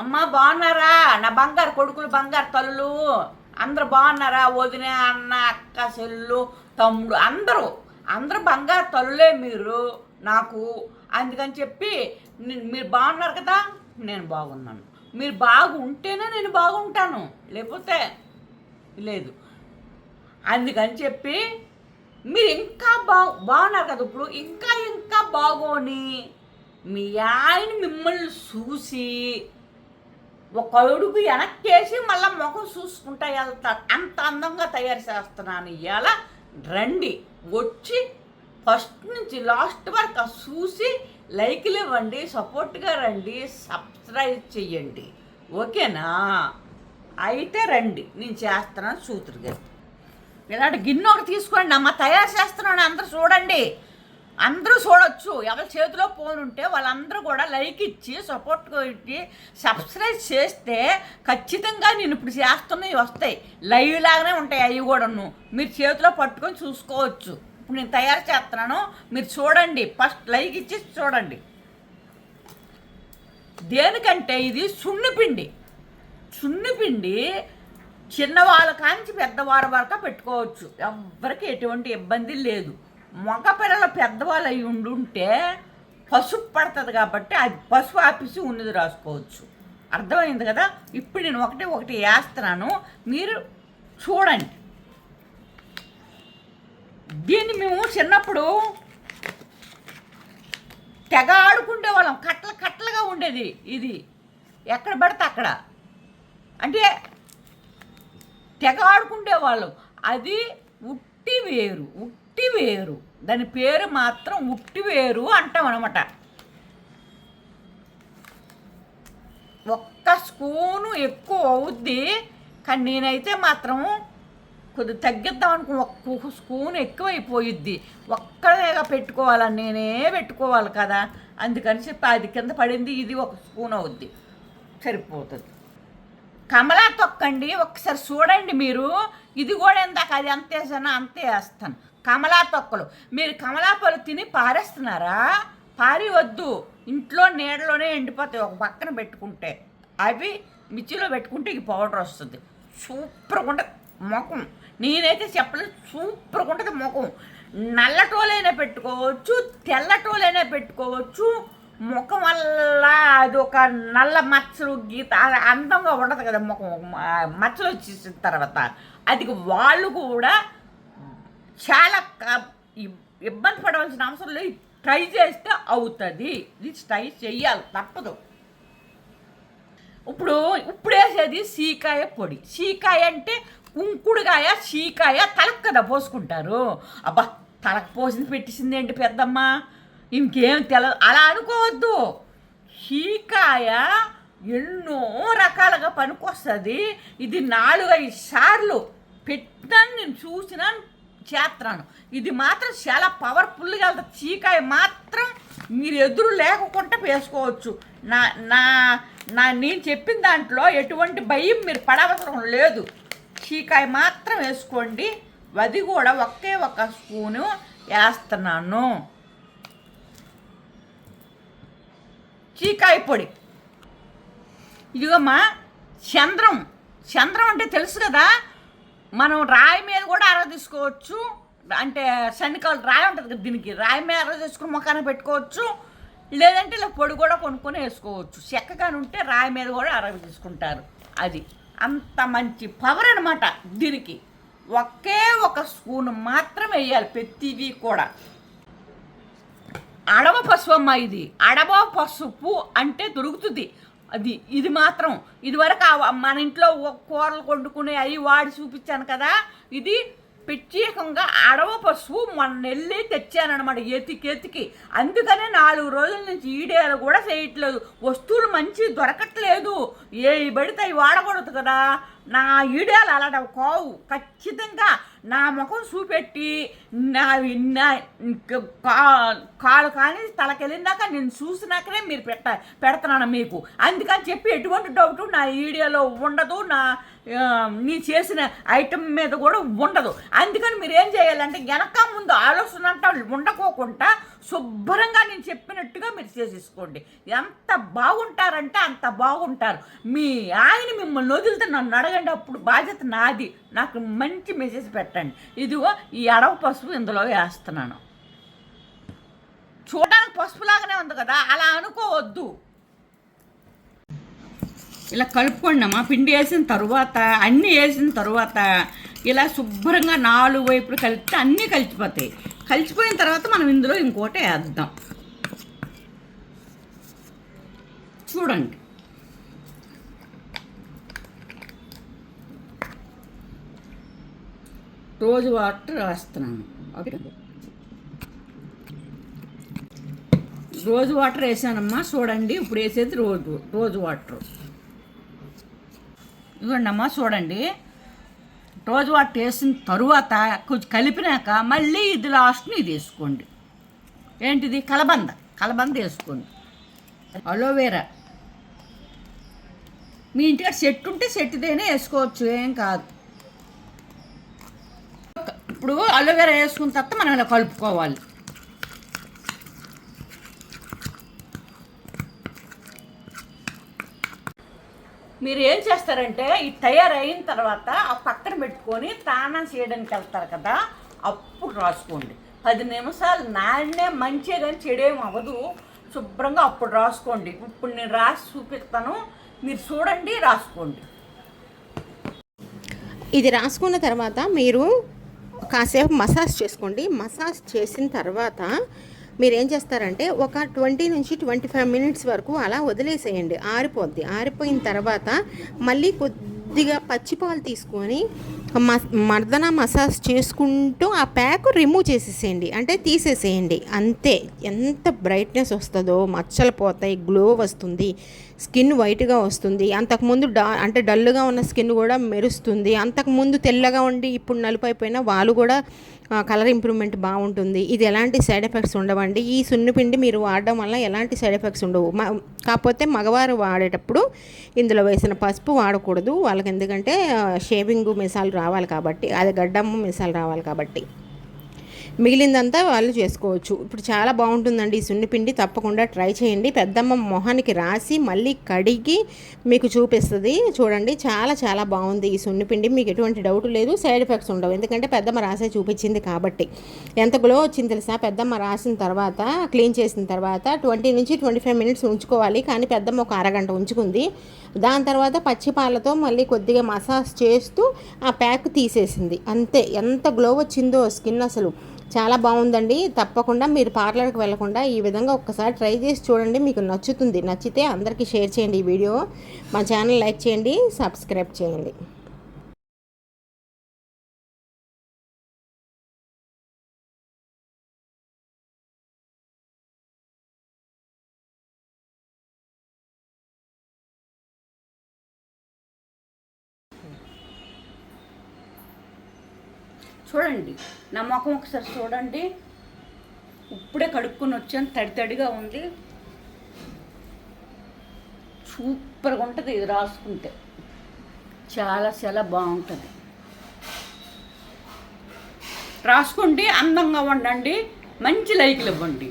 అమ్మ బాగున్నారా? నా బంగారు కొడుకులు బంగారు తల్లులు. అందరూ బాగున్నారా? వదిన అన్న అక్క చెల్లు తమ్ముడు అందరూ. అందరూ బంగారు తల్లులే మీరు నాకు. అందుకని చెప్పి మీరు బాగున్నారు కదా? నేను బాగున్నాను. మీరు బాగుంటేనే నేను బాగుంటాను. లేకపోతే లేదు. అందుకని చెప్పి మీరు ఇంకా బాగు బాగున్నారు కదా ఇప్పుడు. ఇంకా ఇంకా బాగోని మీ ఆయన మిమ్మల్ని చూసి ఒక అడుగు వెనక్కేసి మళ్ళీ ముఖం చూసుకుంటా వెళ్తారు అంత అందంగా తయారు చేస్తున్నాను ఇవాళ రండి. వచ్చి ఫస్ట్ నుంచి లాస్ట్ వరకు చూసి లైక్లు ఇవ్వండి సపోర్ట్గా రండి సబ్స్క్రైబ్ చెయ్యండి. ఓకేనా? అయితే రండి. నేను చేస్తున్నాను సూతురు గారు. ఇలాంటి గిన్నె ఒకటి తీసుకోండి అమ్మ. తయారు చేస్తున్నాను. అందరు చూడండి. అందరూ చూడొచ్చు. ఎవరి చేతిలో ఫోన్ ఉంటే వాళ్ళందరూ కూడా లైక్ ఇచ్చి సపోర్ట్ ఇచ్చి సబ్స్క్రైబ్ చేస్తే ఖచ్చితంగా నేను ఇప్పుడు చేస్తున్నవి వస్తాయి. లైవ్ లాగానే ఉంటాయి అవి కూడాను. మీరు చేతిలో పట్టుకొని చూసుకోవచ్చు. ఇప్పుడు నేను తయారు చేస్తున్నాను. మీరు చూడండి. ఫస్ట్ లైక్ ఇచ్చి చూడండి. దేనికంటే ఇది సున్నిపిండి సున్నిపిండి చిన్నవాళ్ళ కాంచి పెద్దవాళ్ళ వరకు పెట్టుకోవచ్చు. ఎవరికి ఎటువంటి ఇబ్బంది లేదు. మగ పిల్లలు పెద్దవాళ్ళు అయి ఉండుంటే పసుపు పడుతుంది కాబట్టి అది పసుపు ఆపేసి ఉన్నది రాసుకోవచ్చు. అర్థమైంది కదా? ఇప్పుడు నేను ఒకటి ఒకటి వేస్తున్నాను. మీరు చూడండి. దీన్ని మేము చిన్నప్పుడు తెగ ఆడుకుంటే వాళ్ళం. కట్టలు కట్టలుగా ఉండేది ఇది. ఎక్కడ పడితే అక్కడ. అంటే తెగ ఆడుకుంటే వాళ్ళం. అది ఉట్టి వేరు. ఉట్టి వేరు. దాని పేరు మాత్రం ఉట్టి వేరు అంటాం అనమాట ఒక్క స్పూను ఎక్కువ అవుద్ది కానీ నేనైతే మాత్రం కొద్ది తగ్గిద్దాం అనుకున్న ఒక్క స్పూన్ ఎక్కువైపోయిద్ది. ఒక్కడేగా పెట్టుకోవాలని నేనే పెట్టుకోవాలి కదా. అందుకని చెప్పి అది కింద పడింది ఇది ఒక స్పూన్ అవుద్ది. సరిపోతుంది. కమలా తొక్కండి ఒకసారి చూడండి మీరు. ఇది కూడా ఇందాక అది ఎంత వేసానో అంతే వేస్తాను. కమలా తొక్కలు మీరు కమలా పళ్ళు తిని పారేస్తున్నారా? పారి వద్దు ఇంట్లో నీడలోనే ఎండిపోతాయి. ఒక పక్కన పెట్టుకుంటే అవి మిర్చిలో పెట్టుకుంటే ఈ పౌడర్ వస్తుంది. సూపర్గా ఉంటుంది. ముఖం. నేనైతే చెప్పలేదు. సూపర్గా ఉంటుంది ముఖం. నల్లటోలైనా పెట్టుకోవచ్చు తెల్లటోలైనా పెట్టుకోవచ్చు. ముఖం వల్ల అది ఒక నల్ల మచ్చలు గీత అది అందంగా ఉండదు కదా ముఖం. మచ్చలు వచ్చేసిన తర్వాత. అది వాళ్ళు కూడా చాలా ఇబ్బంది పడవలసిన అవసరం లేదు. ట్రై చేస్తే అవుతుంది. ఇది ట్రై చెయ్యాలి. తప్పదు. ఇప్పుడు ఇప్పుడు వేసేది సీకాయ పొడి. సీకాయ అంటే కుంకుడుకాయ సీకాయ తలకు కదా పోసుకుంటారు. అబ్బా తలకు పోసింది పెట్టేసింది ఏంటి పెద్దమ్మ? ఇంకేం తెలదు అలా అనుకోవద్దు. సీకాయ ఎన్నో రకాలుగా పనికొస్తుంది. ఇది నాలుగైదు సార్లు పెట్టినాను నేను చూసినాను చేస్తున్నాను ఇది మాత్రం చాలా పవర్ఫుల్గా వెళ్తుంది చీకాయ మాత్రం మీరు ఎదురు లేకుండా వేసుకోవచ్చు. నా నా నా నేను చెప్పిన దాంట్లో ఎటువంటి భయం మీరు పడవసరం లేదు. చీకాయ మాత్రం వేసుకోండి. అది కూడా ఒకే ఒక స్పూను వేస్తున్నాను. చీకాయ పొడి. ఇదిగమ్మా చంద్రం. చంద్రం అంటే తెలుసు కదా? మనం రాయి మీద కూడా అరవ తీసుకోవచ్చు. అంటే శనికాలు రాయి ఉంటుంది కదా దీనికి రాయి మీద అరవ తీసుకుని ముఖాన పెట్టుకోవచ్చు. లేదంటే ఇలా పొడి కూడా కొనుక్కొని వేసుకోవచ్చు. చెక్కగాని ఉంటే రాయి మీద కూడా అరవ తీసుకుంటారు. అది అంత మంచి పవర్ అనమాట దీనికి. ఒకే ఒక స్పూన్ మాత్రం వేయాలి ప్రతిదీ కూడా. అడవ పసుపు అమ్మ ఇది. అడవ పసుపు అంటే దొరుకుతుంది. అది ఇది మాత్రం ఇదివరకు మన ఇంట్లో కూరలు వండుకునే అవి వాడి చూపించాను కదా ఇది ప్రత్యేకంగా అడవ పశువు మొన్న వెళ్ళి తెచ్చానమాట ఎతికి ఎతికి. అందుకనే నాలుగు రోజుల నుంచి ఈడేలు కూడా చేయట్లేదు. వస్తువులు మంచి దొరకట్లేదు. ఏ పడితే అవి వాడకూడదు కదా. నా వీడియోలు అలాంటి కావు. ఖచ్చితంగా నా ముఖం చూపెట్టి నా నా కా- కాలు కానీ తలకెళ్ళిందాక నేను చూసినాకనే మీరు పెట్ట పెడుతున్నాను మీకు. అందుకని చెప్పి ఎటువంటి డౌట్ నా వీడియోలో ఉండదు నా నీ చేసిన ఐటమ్ మీద కూడా ఉండదు. అందుకని మీరు ఏం చేయాలంటే వెనక ముందు ఆలోచన అంట ఉండకోకుండా శుభ్రంగా నేను చెప్పినట్టుగా మీరు చేసేసుకోండి. ఎంత బాగుంటారంటే అంత బాగుంటారు. మీ ఆయన మిమ్మల్ని వదిలితే నన్ను అడగండి అప్పుడు బాధ్యత నాది. నాకు మంచి మెసేజ్ పెట్టండి. ఇదిగో ఈ అడవ పసుపు ఇందులో వేస్తున్నాను. చూడడానికి పసుపులాగానే ఉంది కదా అలా అనుకోవద్దు. ఇలా కలుపుకోండి అమ్మా. పిండి వేసిన తర్వాత అన్నీ వేసిన తర్వాత ఇలా శుభ్రంగా నాలుగు వైపులు కలిపితే అన్నీ కలిసిపోతాయి. కలిసిపోయిన తర్వాత మనం ఇందులో ఇంకోటి వేద్దాం. చూడండి. రోజు వాటర్ వేస్తున్నాను ఓకే. రోజు వాటర్ వేసానమ్మా చూడండి. ఇప్పుడు వేసేది రోజు రోజు వాటర్. ఇవ్వండి అమ్మా చూడండి. రోజు వాటి వేసిన తరువాత కొంచెం కలిపినాక మళ్ళీ ఇది లాస్ట్ని ఇది వేసుకోండి ఏంటిది? కలబంద. కలబంద వేసుకోండి. అలోవేరా. మీ ఇంటికి చెట్టు ఉంటే చెట్టుదైనా వేసుకోవచ్చు. ఏం కాదు. ఇప్పుడు అలోవేరా వేసుకున్న తర్వాత మనం ఇలా కలుపుకోవాలి. మీరు ఏం చేస్తారంటే ఈ తయారైన తర్వాత ఆ పక్కన పెట్టుకొని తానం చేయడానికి వెళ్తారు కదా అప్పుడు రాసుకోండి. పది నిమిషాలు నాన్నే మంచిగా కానీ చెడేం అవ్వదు. శుభ్రంగా అప్పుడు రాసుకోండి. ఇప్పుడు నేను రాసి చూపిస్తాను. మీరు చూడండి రాసుకోండి. ఇది రాసుకున్న తర్వాత మీరు కాసేపు మసాజ్ చేసుకోండి. మసాజ్ చేసిన తర్వాత మీరు ఏం చేస్తారంటే ఒక ట్వంటీ నుంచి ట్వంటీ ఫైవ్ మినిట్స్ వరకు అలా వదిలేసేయండి. ఆరిపోద్ది. ఆరిపోయిన తర్వాత మళ్ళీ కొద్దిగా పచ్చిపాలు తీసుకొని మర్దన మసాజ్ చేసుకుంటూ ఆ ప్యాక్ రిమూవ్ చేసేసేయండి. అంటే తీసేసేయండి. అంతే. ఎంత బ్రైట్నెస్ వస్తుందో మచ్చలు పోతాయి గ్లో వస్తుంది స్కిన్ వైట్గా వస్తుంది. అంతకుముందు డా అంటే డల్గా ఉన్న స్కిన్ కూడా మెరుస్తుంది. అంతకుముందు తెల్లగా ఉండి ఇప్పుడు నలుపు అయిపోయినా వాళ్ళు కూడా కలర్ ఇంప్రూవ్మెంట్ బాగుంటుంది. ఇది ఎలాంటి సైడ్ ఎఫెక్ట్స్ ఉండవండి. ఈ సున్నిపిండి మీరు వాడడం వల్ల ఎలాంటి సైడ్ ఎఫెక్ట్స్ ఉండవు. మ- కాకపోతే మగవారు వాడేటప్పుడు ఇందులో వేసిన పసుపు వాడకూడదు. వాళ్ళకి ఎందుకంటే షేవింగ్ మిసాలు రావాలి కాబట్టి అది గడ్డము మిసాలు రావాలి కాబట్టి. మిగిలిందంతా వాళ్ళు చేసుకోవచ్చు. ఇప్పుడు చాలా బాగుంటుందండి ఈ సున్నిపిండి తప్పకుండా ట్రై చేయండి. పెద్దమ్మ మొహానికి రాసి మళ్ళీ కడిగి మీకు చూపిస్తుంది. చూడండి చాలా చాలా బాగుంది ఈ సున్నిపిండి మీకు ఎటువంటి డౌట్ లేదు. సైడ్ ఎఫెక్ట్స్ ఉండవు. ఎందుకంటే పెద్దమ్మ రాసే చూపించింది కాబట్టి. ఎంత గ్లో వచ్చింది తెలుసా? పెద్దమ్మ రాసిన తర్వాత క్లీన్ చేసిన తర్వాత ట్వంటీ నుంచి ట్వంటీ ఫైవ్ మినిట్స్ ఉంచుకోవాలి. కానీ పెద్దమ్మ ఒక అరగంట ఉంచుకుంది. దాని తర్వాత పచ్చిపాలతో మళ్ళీ కొద్దిగా మసాజ్ చేస్తూ ఆ ప్యాక్ తీసేసింది. అంతే. ఎంత గ్లో వచ్చిందో స్కిన్ అసలు. చాలా బాగుందండి. తప్పకుండా మీరు పార్లర్కి వెళ్ళకుండా ఈ విధంగా ఒక్కసారి ట్రై చేసి చూడండి. మీకు నచ్చుతుంది. నచ్చితే అందరికీ షేర్ చేయండి ఈ వీడియో. మా ఛానల్ లైక్ చేయండి సబ్స్క్రైబ్ చేయండి. చూడండి నా ముఖం ఒకసారి చూడండి. ఇప్పుడే కడుక్కొని వచ్చాను తడి తడిగా ఉంది. సూపర్గా ఉంటుంది ఇది రాసుకుంటే. చాలా చాలా బాగుంటుంది. రాసుకోండి అందంగా ఉండండి. మంచి లైక్లు ఇవ్వండి.